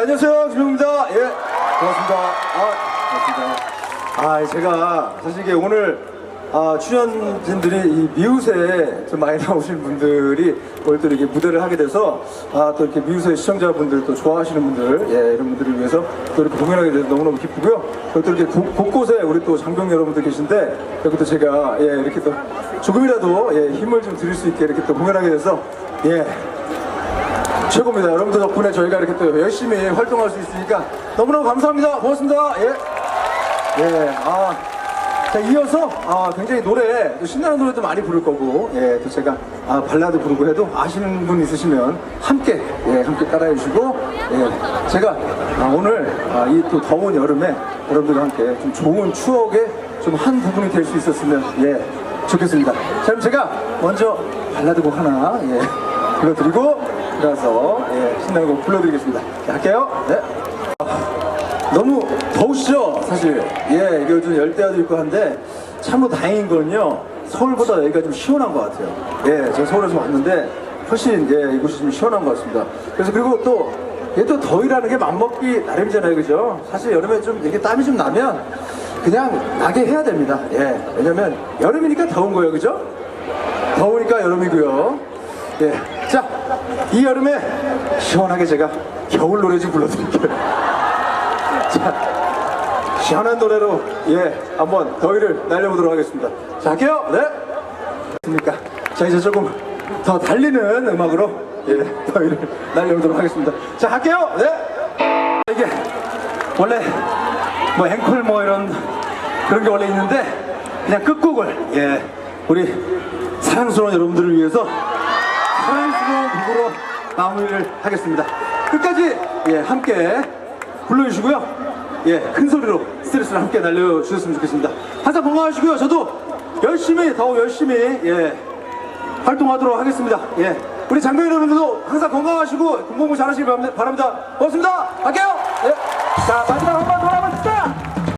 자, 안녕하세요. 김용입니다. 예, 반갑습니다. 아, 반갑습니다. 아, 제가 사실 이게 오늘 아, 출연진들이 이 미우새에 좀 많이 나오신 분들이 오늘 또 이렇게 무대를 하게 돼서 아, 또 이렇게 미우새 시청자분들 또 좋아하시는 분들, 예, 이런 분들을 위해서 또 이렇게 공연하게 돼서 너무너무 기쁘고요. 그리고 또 이렇게 곳- 곳곳에 우리 또 장병 여러분들 계신데 여기 또 제가 예, 이렇게 또 조금이라도 예, 힘을 좀 드릴 수 있게 이렇게 또 공연하게 돼서 예, 최고입니다. 여러분들 덕분에 저희가 이렇게 또 열심히 활동할 수 있으니까 너무너무 감사합니다. 고맙습니다. 예. 예. 아. 자, 이어서 아, 굉장히 노래, 또 신나는 노래도 많이 부를 거고, 예, 또 제가 아, 발라드 부르고 해도 아시는 분 있으시면 함께, 예, 함께 따라해 주시고, 예, 제가 아, 오늘 아, 이 또 더운 여름에 여러분들과 함께 좀 좋은 추억의 좀 한 부분이 될 수 있었으면, 예, 좋겠습니다. 자, 그럼 제가 먼저 발라드 곡 하나, 예, 불러드리고, 그래서 예, 신나는 곡 불러드리겠습니다. 자, 할게요. 네. 너무 더우시죠? 사실. 예, 이게 요즘 열대야도 있고 한데 참으로 다행인 거는요. 서울보다 여기가 좀 시원한 것 같아요. 예, 제가 서울에서 왔는데 훨씬 예, 이곳이 좀 시원한 것 같습니다. 그래서 그리고 또 이게 또 더위라는 게 맘먹기 나름이잖아요, 그죠? 사실 여름에 좀 이렇게 땀이 좀 나면 그냥 나게 해야 됩니다. 예, 왜냐면 여름이니까 더운 거예요, 그죠? 더우니까 여름이고요. 예, 자, 이 여름에 시원하게 제가 겨울 노래 좀 불러드릴게요. 자, 시원한 노래로 예 한번 더위를 날려보도록 하겠습니다. 자 할게요. 네. 됐습니까? 자 이제 조금 더 달리는 음악으로 예 더위를 날려보도록 하겠습니다. 자 할게요. 네. 이게 원래 뭐 앵콜 뭐 이런 그런 게 원래 있는데 그냥 끝곡을 예 우리 사랑스러운 여러분들을 위해서 마무리를 하겠습니다. 끝까지 예 함께 불러주시고요. 예, 큰 소리로 스트레스를 함께 날려주셨으면 좋겠습니다. 항상 건강하시고요. 저도 열심히, 더 열심히, 예, 활동하도록 하겠습니다. 예. 우리 장병 여러분들도 항상 건강하시고, 공부 잘하시길 바랍니다. 고맙습니다. 갈게요! 예. 자, 마지막 한 번.